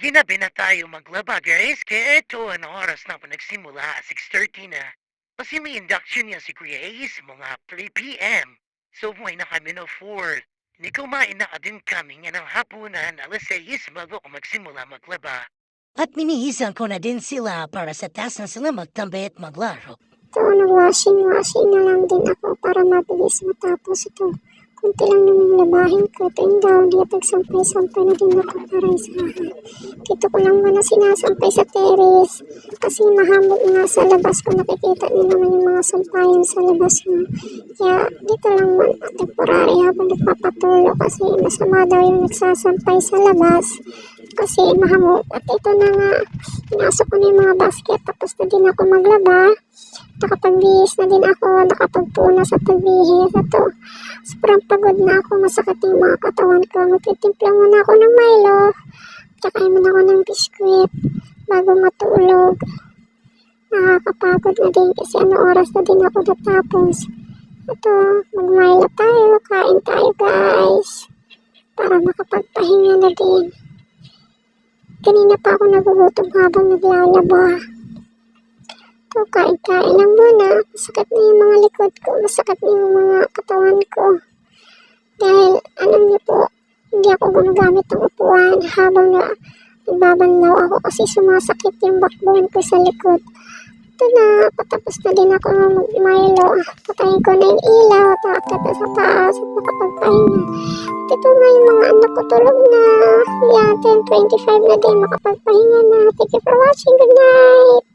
Ginabi na tayo maglaba guys, kaya ito ang oras na po nagsimula, 6.30 na. Kasi may induction niya si Kuya Ace mga 3pm. So buhay na kami no 4. Hindi kumain na din kami nga ng hapunan, alas 6 bago ako magsimula maglaba. At minihisan ko na din sila para sa taas na sila magtambay at maglaro. So, nag-washing-washing na lang din ako para mabilis matapos ito. Kunti lang naman labahin ko. Yung gown, di nagsampay-sampay na din ako para isahan. Dito ko lang muna sinasampay sa terrace. Kasi mahamog nga sa labas ko. Nakikita niyo naman yung mga sampayan sa labas nga. Kaya dito lang muna temporary habang nagpapatulo. Kasi masama daw yung nagsasampay sa labas. Kasi mahamog. At ito na nga, pinasok ko na yung mga basket. Tapos na din ako maglaba nakapagbihis na din ako, nakapagpuna sa pagbihis. Ito, sobrang pagod na ako, masakit yung mga katawan ko. Magtitimpla muna ako ng Milo, tsaka muna ako ng biskwit bago matulog. Nakakapagod na din kasi ano oras na din ako natapos. Ito, mag-Milo tayo, kain tayo guys, para makapagpahinga na din. Kanina pa ako nagugutom habang naglalaba. Kain-kain lang muna. Masakit na yung mga likod ko. Masakit na yung mga katawan ko. Dahil, alam niyo po, hindi ako gumagamit ng upuan habang na nagbabanlaw ako kasi sumasakit yung backbone ko sa likod. Ito na, patapos na din ako mag-milo. Patayin ko na yung ilaw na sa taas at makapagpahinga. At ito na yung mga anak ko tulog na. Yan, 10.25 na din makapagpahinga na. Thank you for watching. Good night!